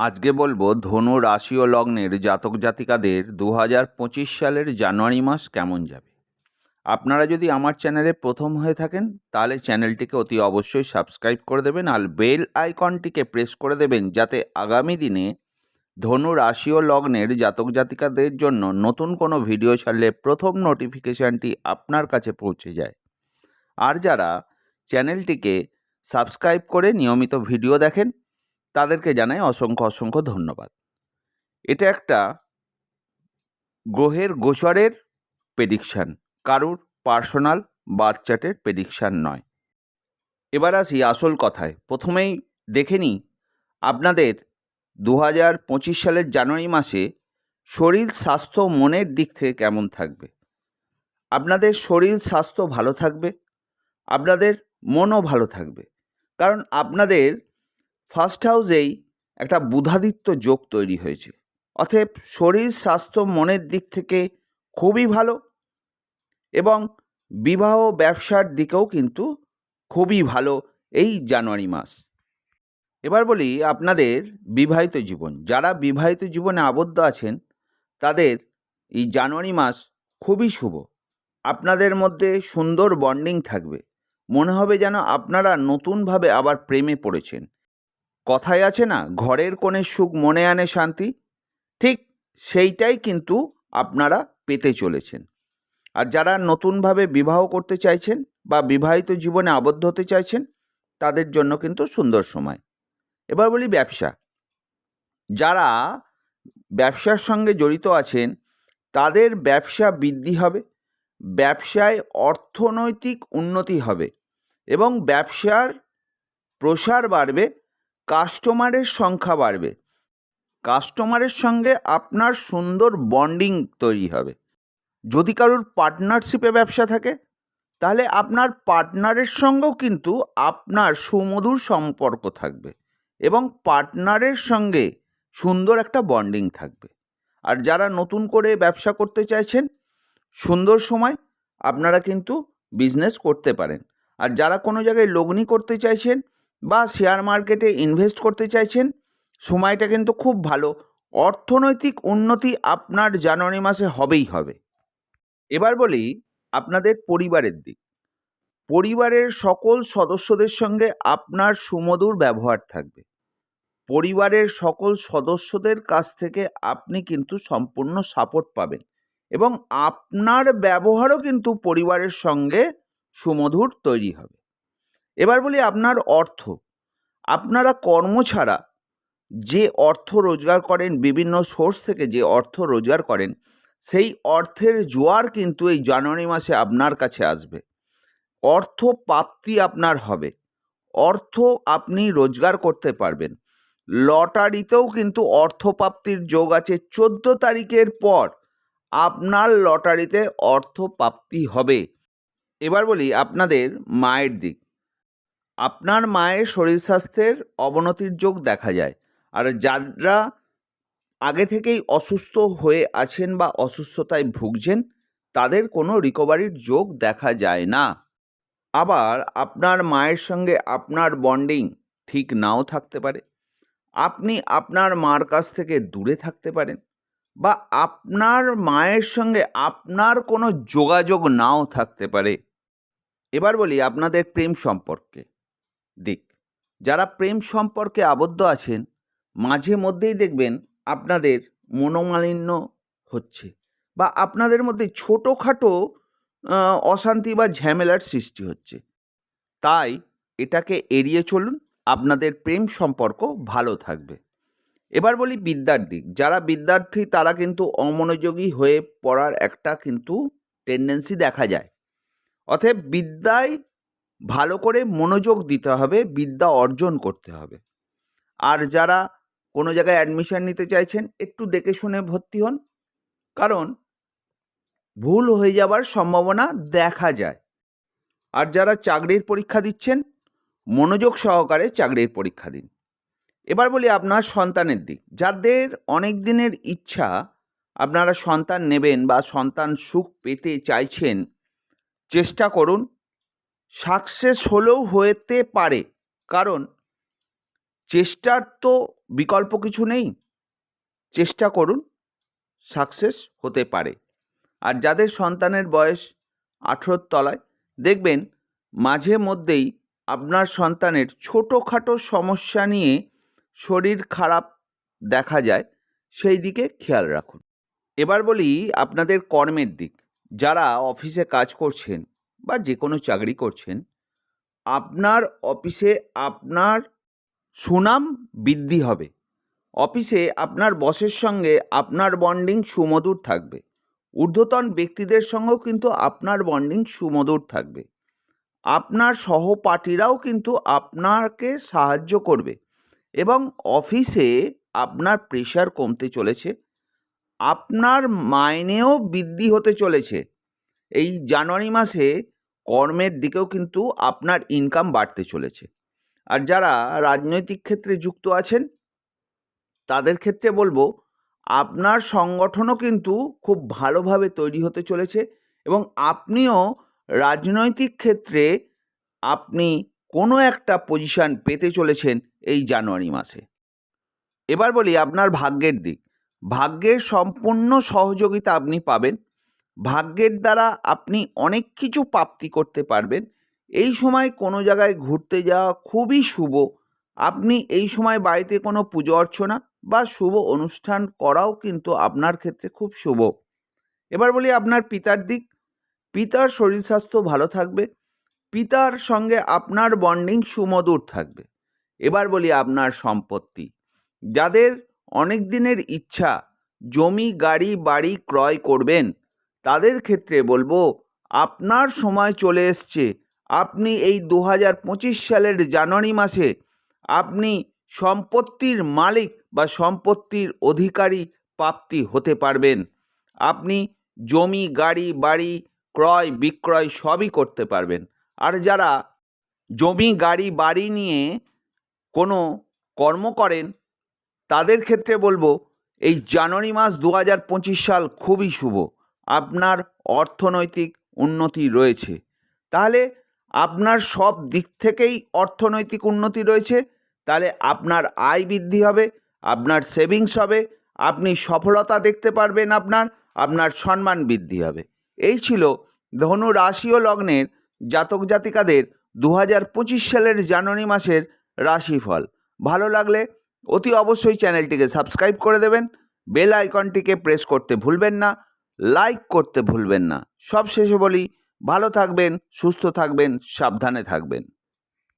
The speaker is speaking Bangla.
আজকে বলব ধনু রাশি ও লগ্নের জাতক জাতিকাদের দু হাজার পঁচিশ সালের জানুয়ারি মাস কেমন যাবে? আপনারা যদি আমার চ্যানেলে প্রথম হয়ে থাকেন, তাহলে চ্যানেলটিকে অতি অবশ্যই সাবস্ক্রাইব করে দেবেন আর বেল আইকনটিকে প্রেস করে দেবেন যাতে আগামী দিনে ধনু রাশি ও লগ্নের জাতক জাতিকাদের জন্য নতুন কোনো ভিডিও ছাড়লে প্রথম নোটিফিকেশানটি আপনার কাছে পৌঁছে যায়। আর যারা চ্যানেলটিকে সাবস্ক্রাইব করে নিয়মিত ভিডিও দেখেন তাদেরকে জানাই অসংখ্য অসংখ্য ধন্যবাদ। এটা একটা গ্রহের গোচরের প্রেডিকশান কারুর পার্সোনাল বার্থ চার্টের প্রেডিকশান নয়। এবার আসি আসল কথায়। প্রথমেই দেখে নিই, আপনাদের দু হাজার পঁচিশ সালের জানুয়ারি মাসে শরীর, স্বাস্থ্য, মনের দিক থেকে কেমন থাকবে? আপনাদের শরীর, স্বাস্থ্য ভালো থাকবে? আপনাদের মনও ভালো থাকবে? কারণ আপনাদের ফার্স্ট হাউসেই একটা বুধাদিত্য যোগ তৈরি হয়েছে। অতএব শরীর, স্বাস্থ্য, মনের দিক থেকে খুবই ভালো এবং বিবাহ ব্যবসার দিকেও কিন্তু খুবই ভালো এই জানুয়ারি মাস। এবার বলি আপনাদের বিবাহিত জীবন। যারা বিবাহিত জীবনে আবদ্ধ আছেন, তাদের এই জানুয়ারি মাস খুবই শুভ। আপনাদের মধ্যে সুন্দর বন্ডিং থাকবে। মনে হবে যেন আপনারা নতুনভাবে আবার প্রেমে পড়েছেন। কথায় আছে না, ঘরের কোণে সুখ মনে আনে শান্তি? ঠিক সেইটাই কিন্তু আপনারা পেতে চলেছেন। আর যারা নতুনভাবে বিবাহ করতে চাইছেন বা বিবাহিত জীবনে আবদ্ধ হতে চাইছেন, তাদের জন্য কিন্তু সুন্দর সময়। এবার বলি ব্যবসা। যারা ব্যবসার সঙ্গে জড়িত আছেন, তাদের ব্যবসা বৃদ্ধি হবে, ব্যবসায় অর্থনৈতিক উন্নতি হবে এবং ব্যবসার প্রসার বাড়বে কাস্টমারের সংখ্যা বাড়বে। কাস্টমারের সঙ্গে আপনার সুন্দর বন্ডিং তৈরি হবে। যদি কারোর পার্টনারশিপে ব্যবসা থাকে, তাহলে আপনার পার্টনারের সঙ্গেও কিন্তু আপনার সুমধুর সম্পর্ক থাকবে এবং পার্টনারের সঙ্গে সুন্দর একটা বন্ডিং থাকবে। আর যারা নতুন করে ব্যবসা করতে চাইছেন, সুন্দর সময় আপনারা কিন্তু বিজনেস করতে পারেন। আর যারা কোনো জায়গায় লগ্নি করতে চাইছেন বা শেয়ার মার্কেটে ইনভেস্ট করতে চাইছেন, সময়টা কিন্তু খুব ভালো। অর্থনৈতিক উন্নতি আপনার জানুয়ারি মাসে হবেই হবে। এবার বলি আপনাদের পরিবারের দিক। পরিবারের সকল সদস্যদের সঙ্গে আপনার সুমধুর ব্যবহার থাকবে। পরিবারের সকল সদস্যদের কাছ থেকে আপনি কিন্তু সম্পূর্ণ সাপোর্ট পাবেন এবং আপনার ব্যবহারও কিন্তু পরিবারের সঙ্গে সুমধুর তৈরি হবে। এবার বলি আপনার অর্থ। আপনারা কর্ম ছাড়া যে অর্থ রোজগার করেন, বিভিন্ন সোর্স থেকে যে অর্থ রোজগার করেন, সেই অর্থের জোয়ার কিন্তু এই জানুয়ারি মাসে আপনার কাছে আসবে। অর্থ প্রাপ্তি আপনার হবে। অর্থ আপনি রোজগার করতে পারবেন। লটারিতেও কিন্তু অর্থপ্রাপ্তির যোগ আছে। চোদ্দ তারিখের পর আপনার লটারিতে অর্থ প্রাপ্তি হবে। এবার বলি আপনাদের মায়ের দিক। আপনার মায়ের শরীর স্বাস্থ্যের অবনতির যোগ দেখা যায়। আর যারা আগে থেকেই অসুস্থ হয়ে আছেন বা অসুস্থতায় ভুগছেন, তাদের কোনো রিকভারির যোগ দেখা যায় না। আবার আপনার মায়ের সঙ্গে আপনার বন্ডিং ঠিক নাও থাকতে পারে। আপনি আপনার মার কাছ থেকে দূরে থাকতে পারেন বা আপনার মায়ের সঙ্গে আপনার কোনো যোগাযোগ নাও থাকতে পারে। এবার বলি আপনাদের প্রেম সম্পর্কে। দিক। যারা প্রেম সম্পর্কে আবদ্ধ আছেন, মাঝে মধ্যেই দেখবেন আপনাদের মনোমালিন্য হচ্ছে বা আপনাদের মধ্যে ছোটোখাটো অশান্তি বা ঝামেলার সৃষ্টি হচ্ছে। তাই এটাকে এড়িয়ে চলুন, আপনাদের প্রেম সম্পর্ক ভালো থাকবে। এবার বলি বিদ্যার দিক। যারা বিদ্যার্থী, তারা কিন্তু অমনোযোগী হয়ে পড়ার একটা কিন্তু টেন্ডেন্সি দেখা যায়। অতএব বিদ্যায় ভালো করে মনোযোগ দিতে হবে, বিদ্যা অর্জন করতে হবে। আর যারা কোনো জায়গায় অ্যাডমিশন নিতে চাইছেন, একটু দেখে শুনে ভর্তি হন। কারণ ভুল হয়ে যাবার সম্ভাবনা দেখা যায়। আর যারা চাকরির পরীক্ষা দিচ্ছেন, মনোযোগ সহকারে চাকরির পরীক্ষা দিন। এবার বলি আপনার সন্তানের দিক। যাদের অনেক দিনের ইচ্ছা, আপনারা সন্তান নেবেন বা সন্তান সুখ পেতে চাইছেন, চেষ্টা করুন সাকসেস হলেও হতে পারে। কারণ চেষ্টার তো বিকল্প কিছু নেই। চেষ্টা করুন, সাকসেস হতে পারে। আর যাদের সন্তানের বয়স আঠেরোর তলায়, দেখবেন মাঝে মধ্যেই আপনার সন্তানের ছোটোখাটো সমস্যা নিয়ে শরীর খারাপ দেখা যায়, সেই দিকে খেয়াল রাখুন। এবার বলি আপনাদের কর্মের দিক। যারা অফিসে কাজ করছেন বা যে কোনো চাকরি করছেন, আপনার অফিসে আপনার সুনাম বৃদ্ধি হবে। অফিসে আপনার বসের সঙ্গে আপনার বন্ডিং সুমধুর থাকবে। ঊর্ধ্বতন ব্যক্তিদের সঙ্গেও কিন্তু আপনার বন্ডিং সুমধুর থাকবে। আপনার সহপাঠীরাও কিন্তু আপনাকে সাহায্য করবে এবং অফিসে আপনার প্রেশার কমতে চলেছে। আপনার মাইনেও বৃদ্ধি হতে চলেছে। এই জানুয়ারি মাসে কর্মের দিকেও কিন্তু আপনার ইনকাম বাড়তে চলেছে। আর যারা রাজনৈতিক ক্ষেত্রে যুক্ত আছেন, তাদের ক্ষেত্রে বলব, আপনার সংগঠনও কিন্তু খুব ভালোভাবে তৈরি হতে চলেছে এবং আপনিও রাজনৈতিক ক্ষেত্রে আপনি কোনো একটা পজিশান পেতে চলেছেন এই জানুয়ারি মাসে। এবার বলি আপনার ভাগ্যের দিক। ভাগ্যের সম্পূর্ণ সহযোগিতা আপনি পাবেন। ভাগ্যের দ্বারা আপনি অনেক কিছু প্রাপ্তি করতে পারবেন। এই সময় কোনো জায়গায় ঘুরতে যাওয়া খুবই শুভ। আপনি এই সময় বাড়িতে কোনো পুজো অর্চনা বা শুভ অনুষ্ঠান করাও কিন্তু আপনার ক্ষেত্রে খুব শুভ। এবার বলি আপনার পিতার দিক। পিতার শরীর স্বাস্থ্য ভালো থাকবে। পিতার সঙ্গে আপনার বন্ডিং সুমধুর থাকবে। এবার বলি আপনার সম্পত্তি। যাদের অনেক দিনের ইচ্ছা, জমি, গাড়ি, বাড়ি ক্রয় করবেন তাদের ক্ষেত্রে বলব, আপনার সময় চলে এসছে। আপনি এই দু হাজার পঁচিশ সালের জানুয়ারি মাসে আপনি সম্পত্তির মালিক বা সম্পত্তির অধিকারী প্রাপ্তি হতে পারবেন। আপনি জমি, গাড়ি, বাড়ি, ক্রয়, বিক্রয় সবই করতে পারবেন। আর যারা জমি, গাড়ি, বাড়ি নিয়ে কোনো কর্ম করেন, তাদের ক্ষেত্রে বলব, এই জানুয়ারি মাস দু হাজার পঁচিশ সাল খুবই শুভ। আপনার অর্থনৈতিক উন্নতি রয়েছে। তাহলে আপনার সব দিক থেকেই অর্থনৈতিক উন্নতি রয়েছে, তাহলে আপনার আয় বৃদ্ধি হবে, আপনার সেভিংস হবে, আপনি সফলতা দেখতে পারবেন আপনার আপনার সম্মান বৃদ্ধি হবে। এই ছিল ধনু রাশি ও লগ্নের জাতক জাতিকাদের দু হাজার পঁচিশ সালের জানুয়ারি মাসের রাশিফল। ভালো লাগলে অতি অবশ্যই চ্যানেলটিকে সাবস্ক্রাইব করে দেবেন, বেল আইকনটিকে প্রেস করতে ভুলবেন না। লাইক করতে ভুলবেন না। সব শেষে বলি ভালো থাকবেন সুস্থ থাকবেন সাবধানে থাকবেন।